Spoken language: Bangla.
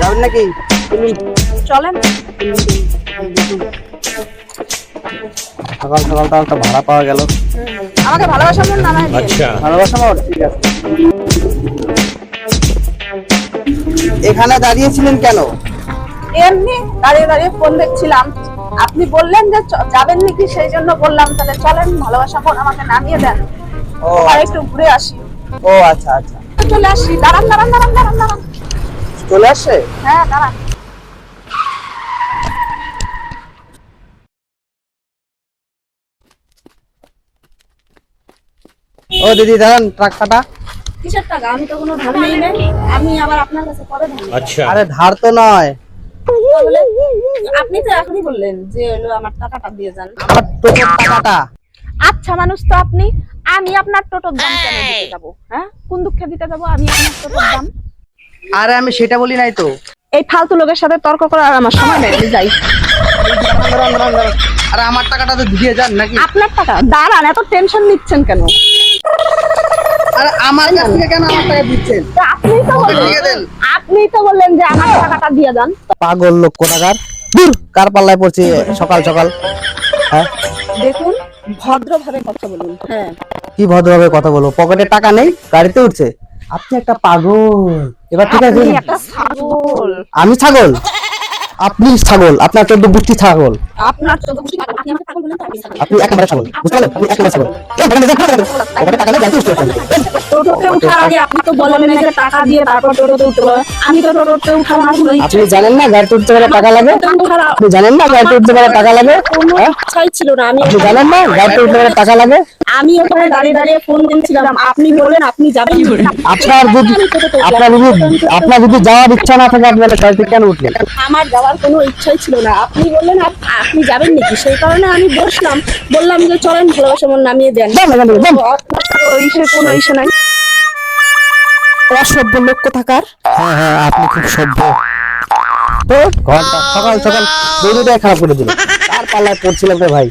যাবেন নাকি? চলেন। সকাল একটা ভাড়া পাওয়া গেল। আমাকে ভালোবাসা মোর না আচ্ছা। ভালোবাসা ঠিক আছে। এখানে দাঁড়িয়েছিলেন কেন? এমনি দাঁড়িয়ে দাঁড়িয়ে ফোন দেখছিলাম। আপনি বললেন যে যাবেন নাকি সেই জন্য বললাম তাহলে চলেন ভালোবাসা ফোন আমাকে নামিয়ে দেন। একটু ঘুরে আসি। ও আচ্ছা আচ্ছা। চলে আসি। দাঁড়ান দাঁড়ান দাঁড়ান দাঁড়ান দাঁড়ান। চলে আসে? হ্যাঁ দাঁড়ান। ও দিদি দাঁড়ান টাকাটা কিসের টাকা? আমি তো কোনো ধার নেই আমি আবার আপনার কাছে কবে ধার আচ্ছা। আরে ধার তো নয়। আপনি তো এখনই বললেন যে হলো আমার টাকাটা দিয়ে যান। টাকাটা। আচ্ছা মানুষ তো আপনি। আমি আপনার টোটোর দাম কেন দিতে যাব? হ্যাঁ? কোন দুঃখে দিতে যাব? আমি আপনার টোটোর দাম? আরে আমি সেটা বলি নাই তো। এই ফালতু লোকের সাথে তর্ক করার আমার সময় নেই আমি যাই। আরে আমার টাকাটা তো দিয়ে যান নাকি? আপনার টাকা? দাঁড়ান এত টেনশন নিচ্ছেন কেন? আরে আমার কাছ থেকে কেন আমার টাকা দিচ্ছেন? তো আপনিই তো দিয়ে বললেন দেন। আপনিই তো বললেন যে আমার টাকাটা দিয়ে যান পাগল লোক কোথাকার? দূর কার পাল্লায় পড়ছে? সকাল সকাল। হ্যাঁ? দেখুন ভদ্রভাবে কথা বলুন হ্যাঁ। কি ভদ্রভাবে কথা বলব পকেটে টাকা নেই গাড়িতে উঠছে। আপনি একটা পাগল। এবার ঠিক আছে? আমি ছাগল? আপনি ছাগল আপনার চোদ্দ বুদ্ধি ছাগল। আপনি একেবারে ছাগল বুঝতে পারলেন? আপনি একেবারে ছাগল। আপনি জানেন না গাড়িতে উঠতে গেলে টাকা লাগে? আপনি জানেন না গাড়িতে উঠতে গেলে টাকা লাগে? আপনি জানেন না গাড়িতে উঠতে গেলে টাকা লাগে? আমি ওখানে দাঁড়িয়ে দাঁড়িয়ে ফোন দিচ্ছিলাম আপনি বললেন আপনি যাবেন আপনার যদি আপনার যদি আপনার যদি যাওয়ার ইচ্ছা না থাকে আপনি তাহলে গাড়িতে কেন উঠলেন? আমার যাওয়ার কোনো ইচ্ছাই ছিল না। আপনি বললেন আপ- আপনি যাবেন নাকি? সেই কারণে আমি বসলাম। বললাম যে চলেন ভালোবাসা মন নামিয়ে দেন। থেকে। কোনো ইসে নাই। অসভ্য লোক কোথাকার? হ্যাঁ হ্যাঁ আপনি খুব সভ্য। সকাল সকাল দৌড়ে খারাপ করে দিল। তার পাল্লায় পড়ছিলাম রে ভাই।